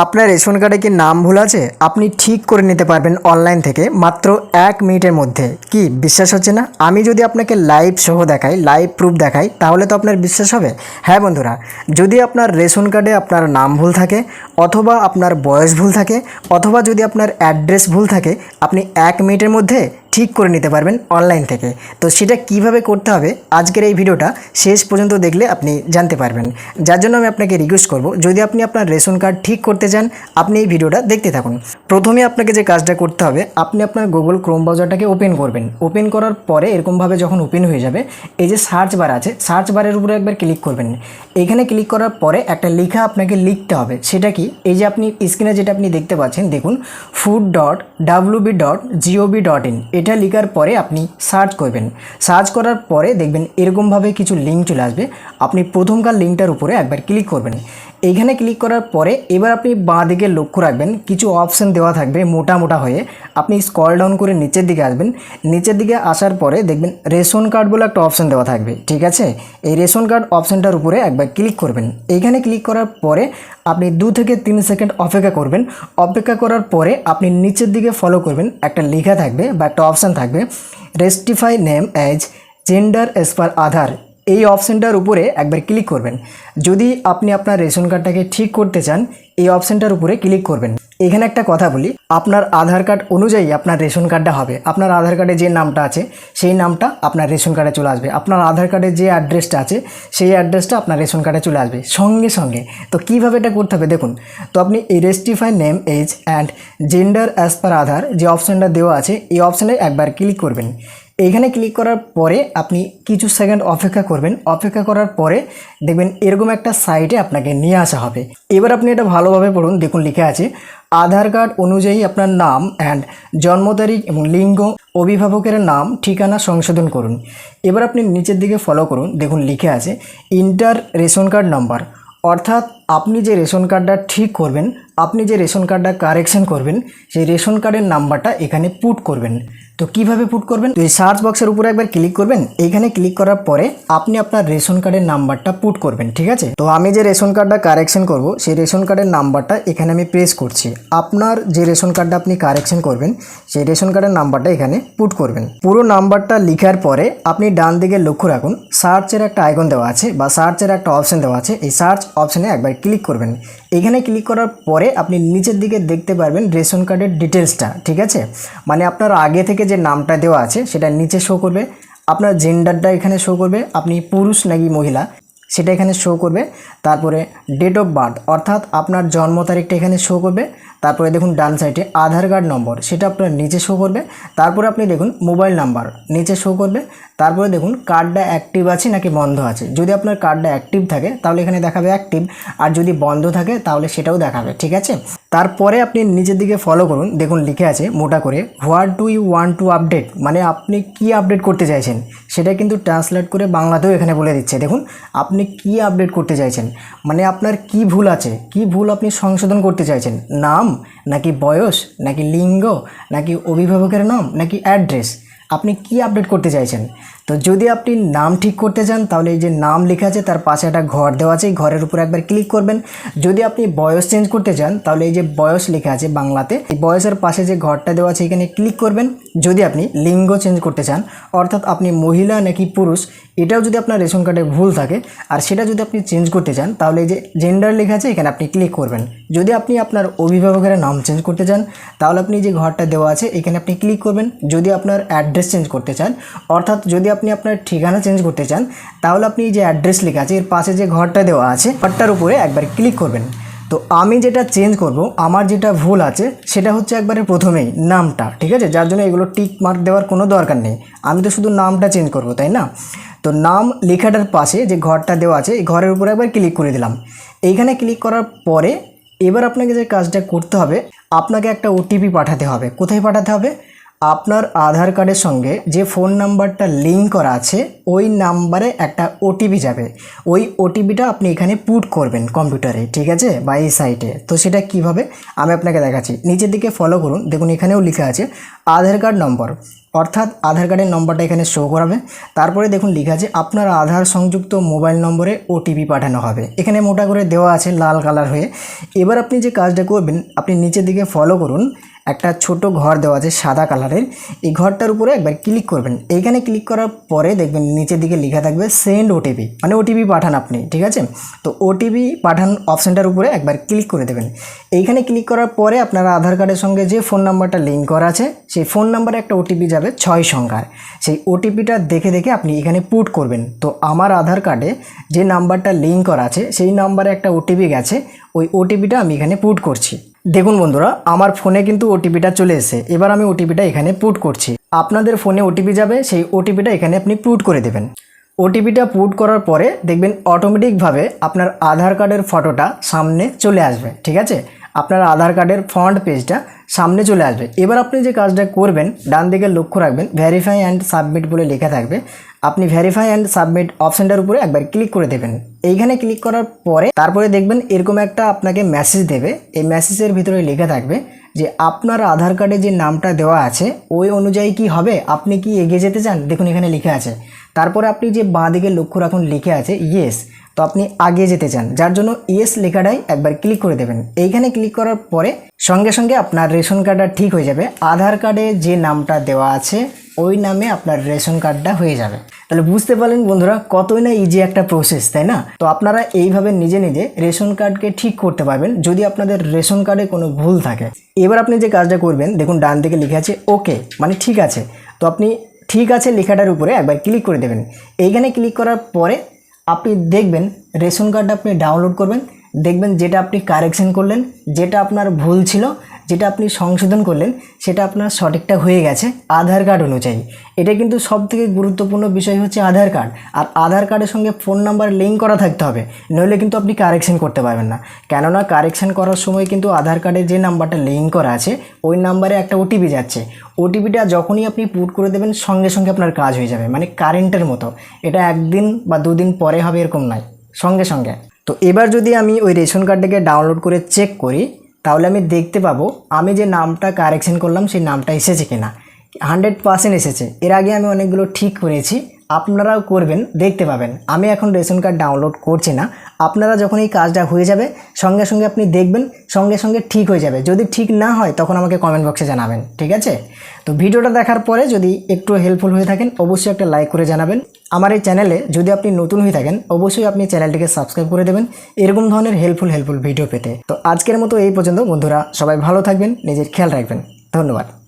আপনার রেশন কার্ডে কি নাম ভুল আছে? আপনি ঠিক করে নিতে পারবেন অনলাইন থেকে মাত্র এক মিনিটের মধ্যে। কি, বিশ্বাস হচ্ছে না? আমি যদি আপনাকে লাইভ সহ দেখাই লাইভ প্রুফ দেখাই, তাহলে তো আপনার বিশ্বাস হবে? হ্যাঁ বন্ধুরা, যদি আপনার রেশন কার্ডে আপনার নাম ভুল থাকে, অথবা আপনার বয়স ভুল থাকে, অথবা যদি আপনার অ্যাড্রেস ভুল থাকে, আপনি এক মিনিটের মধ্যে ঠিক করে নিতে পারবেন অনলাইন থেকে। তো সেটা কীভাবে করতে হবে? আজকের এই ভিডিওটা শেষ পর্যন্ত দেখলে আপনি জানতে পারবেন। যার জন্য আমি আপনাকে রিকোয়েস্ট করব, যদি আপনি আপনার রেশন কার্ড ঠিক করতে চান, আপনি এই ভিডিওটা দেখতে থাকুন। প্রথমে আপনাকে যে কাজটা করতে হবে, আপনি আপনার গুগল ক্রোম ব্রাউজারটাকে ওপেন করবেন। ওপেন করার পরে এরকমভাবে যখন ওপেন হয়ে যাবে, এই যে সার্চ বার আছে সার্চ বারের উপরে একবার ক্লিক করবেন। এখানে ক্লিক করার পরে একটা লেখা আপনাকে লিখতে হবে। সেটা কি? এই যে আপনি স্ক্রিনে যেটা আপনি দেখতে পাচ্ছেন, দেখুন food dot WB dot GOV dot in এটা লেখার পরে আপনি সার্চ করবেন সার্চ করার পরে দেখবেন এরকমভাবে কিছু লিঙ্ক চলে আসবে আপনি প্রথমকার লিঙ্কটার উপরে একবার ক্লিক করবেন এইখানে ক্লিক করার পরে এবার আপনি বাঁ দিকে লক্ষ্য রাখবেন কিছু অপশান দেওয়া থাকবে মোটা মোটা হয়ে আপনি স্কল ডাউন করে নিচের দিকে আসবেন নিচের দিকে আসার পরে দেখবেন রেশন কার্ড বলে একটা অপশান দেওয়া থাকবে ঠিক আছে এই রেশন কার্ড অপশানটার উপরে একবার ক্লিক করবেন এইখানে ক্লিক করার পরে আপনি দু থেকে তিন সেকেন্ড অপেক্ষা করবেন অপেক্ষা করার পরে আপনি নিচের দিকে ফলো করবেন একটা লেখা থাকবে বা একটা অপশান থাকবে rectify name as gender as per Aadhaar. এই অপশানটার উপরে একবার ক্লিক করবেন। যদি আপনি আপনার রেশন কার্ডটাকে ঠিক করতে চান, এই অপশানটার উপরে ক্লিক করবেন। এখানে একটা কথা বলি, আপনার আধার কার্ড অনুযায়ী আপনার রেশন কার্ডটা হবে। আপনার আধার কার্ডে যে নামটা আছে, সেই নামটা আপনার রেশন কার্ডে চলে আসবে। আপনার আধার কার্ডে যে অ্যাড্রেসটা আছে, সেই অ্যাড্রেসটা আপনার রেশন কার্ডে চলে আসবে। সঙ্গে সঙ্গে। তো কীভাবে এটা করতে হবে? দেখুন, তো আপনি এই rectify name age and gender as per Aadhaar যে অপশানটা দেওয়া আছে, এই অপশানে একবার ক্লিক করবেন। এইখানে ক্লিক করার পরে আপনি কিছু সেকেন্ড অপেক্ষা করবেন। অপেক্ষা করার পরে দেখবেন এরকম একটা সাইটে আপনাকে নিয়ে আসা হবে। এবার আপনি এটা ভালোভাবে পড়ুন। দেখুন লিখে আছে আধার কার্ড অনুযায়ী আপনার নাম অ্যান্ড জন্ম তারিখ এবং লিঙ্গ অভিভাবকের নাম, ঠিকানা সংশোধন করুন। এবার আপনি নিচের দিকে ফলো করুন। দেখুন লিখে আছে ইন্টার রেশন কার্ড নাম্বার অর্থাৎ আপনি যে রেশন কার্ডটা ঠিক করবেন, আপনি যে রেশন কার্ডটা কারেকশন করবেন, সেই রেশন কার্ডের নাম্বারটা এখানে পুট করবেন। তো কীভাবে পুট করবেন? তো এই সার্চ বক্সের উপরে একবার ক্লিক করবেন। এইখানে ক্লিক করার পরে আপনি আপনার রেশন কার্ডের নাম্বারটা পুট করবেন, ঠিক আছে? তো আমি যে রেশন কার্ডটা কারেকশন করব, সেই রেশন কার্ডের নাম্বারটা এখানে আমি প্রেস করছি। আপনার যে রেশন কার্ডটা আপনি কারেকশন করবেন, সেই রেশন কার্ডের নাম্বারটা এখানে পুট করবেন। পুরো নাম্বারটা লেখার পরে আপনি ডান দিকে লক্ষ্য রাখুন। সার্চের একটা আইকন দেওয়া আছে বা সার্চের একটা অপশন দেওয়া আছে। এই সার্চ অপশনে একবার ক্লিক করবেন। এখানে ক্লিক করার পরে আপনি নিচের দিকে দেখতে পারবেন রেশন কার্ডের ডিটেলসটা ঠিক আছে? মানে আপনার আগে থেকে যে নামটা দেওয়া আছে, সেটা নিচে শো করবে। আপনার জেন্ডারটা এখানে শো করবে। আপনি পুরুষ নাকি মহিলা? সেটা এখানে শো করবে। তারপরে ডেট অফ বার্থ অর্থাৎ আপনার জন্ম তারিখটা এখানে শো করবে। তারপরে দেখুন ডান সাইডে আধার কার্ড নম্বর, সেটা আপনার নিচে শো করবে। তারপরে আপনি দেখুন মোবাইল নাম্বার নিচে শো করবে। তারপরে দেখুন কার্ডটা অ্যাক্টিভ আছে নাকি বন্ধ আছে। যদি আপনার কার্ডটা অ্যাক্টিভ থাকে, তাহলে এখানে দেখাবে অ্যাক্টিভ আর যদি বন্ধ থাকে, তাহলে সেটাও দেখাবে, ঠিক আছে? তারপরে আপনি নিচের দিকে ফলো করুন। দেখুন, লিখে আছে, মোটা করে, what do you want to update? মানে আপনি কি আপডেট করতে চাইছেন? সেটা কিন্তু ট্রান্সলেট করে বাংলাতেও এখানে বলে দিচ্ছে। দেখুন, আপনি কি আপডেট করতে চাইছেন? মানে আপনার কি ভুল আছে? কি ভুল আপনি সংশোধন করতে চাইছেন? নাম? নাকি বয়স? নাকি লিঙ্গ? নাকি অভিভাবকের নাম? নাকি অ্যাড্রেস আপনি কি আপডেট করতে চাইছেন? তো যদি আপনি নাম ঠিক করতে চান, তাহলে এই যে নাম লেখা আছে, তার পাশে একটা ঘর দেওয়া আছে ঘরের উপর একবার ক্লিক করবেন। যদি আপনি বয়স চেঞ্জ করতে চান, তাহলে এই যে বয়স লেখা আছে বাংলাতে, এই বয়সের পাশে যে ঘরটা দেওয়া আছে, এখানে ক্লিক করবেন। যদি আপনি লিঙ্গ চেঞ্জ করতে চান, অর্থাৎ আপনি মহিলা নাকি পুরুষ, এটাও যদি আপনার রেশন কার্ডে ভুল থাকে, আর সেটা যদি আপনি চেঞ্জ করতে চান, তাহলে এই যে জেন্ডার লেখা আছে, এখানে আপনি ক্লিক করবেন। যদি আপনি আপনার অভিভাবকের নাম চেঞ্জ করতে চান, তাহলে আপনি যে ঘরটা দেওয়া আছে, এখানে আপনি ক্লিক করবেন। যদি আপনার অ্যাড্রেস চেঞ্জ করতে চান, অর্থাৎ যদি আপনি আপনার ঠিকানা চেঞ্জ করতে চান, তাহলে আপনি যে অ্যাড্রেস লেখা আছে, এর পাশে যে ঘরটা দেওয়া আছে, ঘরটার উপরে একবার ক্লিক করবেন। তো আমি যেটা চেঞ্জ করব, আমার যেটা ভুল আছে, সেটা হচ্ছে একবারে প্রথমেই নামটা, ঠিক আছে? যার জন্য এগুলো টিক মার্ক দেওয়ার কোনো দরকার নেই। আমি তো শুধু নামটা চেঞ্জ করব, তাই না? তো নাম লেখাটার পাশে যে ঘরটা দেওয়া আছে, এই ঘরের উপরে একবার ক্লিক করে দিলাম। এইখানে ক্লিক করার পরে এবার আপনাকে যে কাজটা করতে হবে, আপনাকে একটা ওটিপি পাঠাতে হবে। কোথায় পাঠাতে হবে? আপনার আধার কার্ডের সঙ্গে যে ফোন নাম্বারটা লিঙ্ক করা আছে, ওই নাম্বারে একটা ওটিপি যাবে। ওই ওটিপিটা আপনি এখানে পুট করবেন কম্পিউটারে, ঠিক আছে? বা এই সাইটে। তো সেটা কীভাবে? আমি আপনাকে দেখাচ্ছি। নিচের দিকে ফলো করুন। দেখুন, এখানেও লেখা আছে আধার কার্ড নম্বর। অর্থাৎ আধার কার্ডের নম্বরটা এখানে শো করাবে। তারপরে দেখুন, লেখা আছে আপনার আধার সংযুক্ত মোবাইল নম্বরে ওটিপি পাঠানো হবে। এখানে মোটা করে দেওয়া আছে লাল কালার হয়ে। এবার আপনি যে কাজটা করবেন, আপনি নিচের দিকে ফলো করুন। একটা ছোট ঘর দেওয়া আছে সাদা কালারের। এই ঘরটার উপরে একবার ক্লিক করবেন। এইখানে ক্লিক করার পরে দেখবেন নিচের দিকে লেখা থাকবে সেন্ড ওটিপি মানে ওটিপি পাঠান আপনি, ঠিক আছে? তো ওটিপি পাঠান অপশানটার উপরে একবার ক্লিক করে দেবেন। এইখানে ক্লিক করার পরে আপনার আধার কার্ডের সঙ্গে যে ফোন নাম্বারটা লিঙ্ক করা আছে, সেই ফোন নাম্বারে একটা ওটিপি যাবে ছয় সংখ্যার। সেই ওটিপিটা দেখে দেখে আপনি এখানে পুট করবেন। তো আমার আধার কার্ডে যে নাম্বারটা লিঙ্ক করা আছে, সেই নাম্বারে একটা ওটিপি গেছে, ওই ওটিপিটা আমি এখানে পুট করছি। দেখুন বন্ধুরা, আমার ফোনে কিন্তু ওটিপিটা চলে এসে এবার আমি ওটিপিটা এখানে পুট করছি। আপনাদের ফোনে ওটিপি যাবে, সেই ওটিপিটা এখানে আপনি পুট করে দেবেন। ওটিপিটা পুট করার পরে দেখবেন অটোমেটিকভাবে আপনার আধার কার্ডের ফটোটা সামনে চলে আসবে, ঠিক আছে? আপনার আধার কার্ডের ফ্রন্ট পেজটা সামনে চলে আসবে। এবার আপনি যে কাজটা করবেন, ডান দিকে লক্ষ্য রাখবেন ভেরিফাই অ্যান্ড সাবমিট বলে লেখা থাকবে। আপনি ভেরিফাই অ্যান্ড সাবমিট অপশানটার উপরে একবার ক্লিক করে দেবেন। এইখানে ক্লিক করার পরে তারপরে দেখবেন এরকম একটা আপনাকে মেসেজ দেবে। এই মেসেজের ভিতরে লেখা থাকবে যে, আপনার আধার কার্ডে যে নামটা দেওয়া আছে, ওই অনুযায়ী কি হবে? আপনি কি এগিয়ে যেতে চান? দেখুন এখানে লিখে আছে। তারপরে আপনি যে বাঁ দিকে লক্ষ্য রাখুন, লিখে আছে ইয়েস তো আপনি আগে যেতে চান, যার জন্য ইয়েস লেখাটাই একবার ক্লিক করে দেবেন। এইখানে ক্লিক করার পরে সঙ্গে সঙ্গে আপনার রেশন কার্ডটা ঠিক হয়ে যাবে। আধার কার্ডে যে নামটা দেওয়া আছে, ওই নামে আপনার রেশন কার্ডটা হয়ে যাবে। তাহলে বুঝতে পারলেন বন্ধুরা, কতই না ইজি একটা প্রসেস তাই না? তো আপনারা এইভাবে নিজে নিজে রেশন কার্ডকে ঠিক করতে পারবেন, যদি আপনাদের রেশন কার্ডে কোনো ভুল থাকে। এবার আপনি যে কাজটা করবেন, দেখুন ডান দিকে লিখে আছে, ওকে মানে ঠিক আছে। তো আপনি ঠিক আছে লেখাটার উপরে একবার ক্লিক করে দেবেন। এইখানে ক্লিক করার পরে আপনি দেখবেন, রেশন কার্ডটা আপনি ডাউনলোড করবেন, দেখবেন যেটা আপনি কারেকশন করলেন, যেটা আপনার ভুল ছিল যেটা আপনি সংশোধন করলেন, সেটা আপনার সঠিকটা হয়ে গেছে আধার কার্ড অনুযায়ী। এটা কিন্তু সব থেকে গুরুত্বপূর্ণ বিষয় হচ্ছে আধার কার্ড। আর আধার কার্ডের সঙ্গে ফোন নাম্বার লিঙ্ক করা থাকতে হবে, নইলে কিন্তু আপনি কারেকশন করতে পারবেন না। কেননা কারেকশন করার সময় কিন্তু আধার কার্ডের যে নাম্বারটা লিঙ্ক করা আছে, ওই নাম্বারে একটা ওটিপি যাচ্ছে। ওটিপিটা যখনই আপনি পুট করে দেবেন, সঙ্গে সঙ্গে আপনার কাজ হয়ে যাবে মানে কারেন্টের মতো। এটা একদিন বা দুদিন পরে হবে এরকম নয়, সঙ্গে সঙ্গে। তো এবার যদি আমি ওই রেশন কার্ডটাকে ডাউনলোড করে চেক করি তাহলে আমি দেখতে পাবো আমি যে নামটা কারেকশন করলাম সেই নামটা এসেছে কিনা। হান্ড্রেড পার্সেন্ট এসেছে। এর আগে আমি অনেকগুলো ঠিক করেছি। আপনারাও করবেন, দেখতে পাবেন। আমি এখন রেশন কার্ড ডাউনলোড করছি না। আপনারা যখন এই কাজটা হয়ে যাবে, সঙ্গে সঙ্গে আপনি দেখবেন, সঙ্গে সঙ্গে ঠিক হয়ে যাবে। যদি ঠিক না হয়, তখন আমাকে কমেন্ট বক্সে জানাবেন, ঠিক আছে? তো ভিডিওটা দেখার পরে যদি একটু হেল্পফুল হয়ে থাকেন, অবশ্যই একটা লাইক করে জানাবেন। আমার এই চ্যানেলে যদি আপনি নতুন হয়ে থাকেন, অবশ্যই আপনি চ্যানেলটিকে সাবস্ক্রাইব করে দেবেন, এরকম ধরনের হেল্পফুল হেল্পফুল ভিডিও পেতে। তো আজকের মতো এই পর্যন্ত, বন্ধুরা, সবাই ভালো থাকবেন, নিজের খেয়াল রাখবেন। ধন্যবাদ।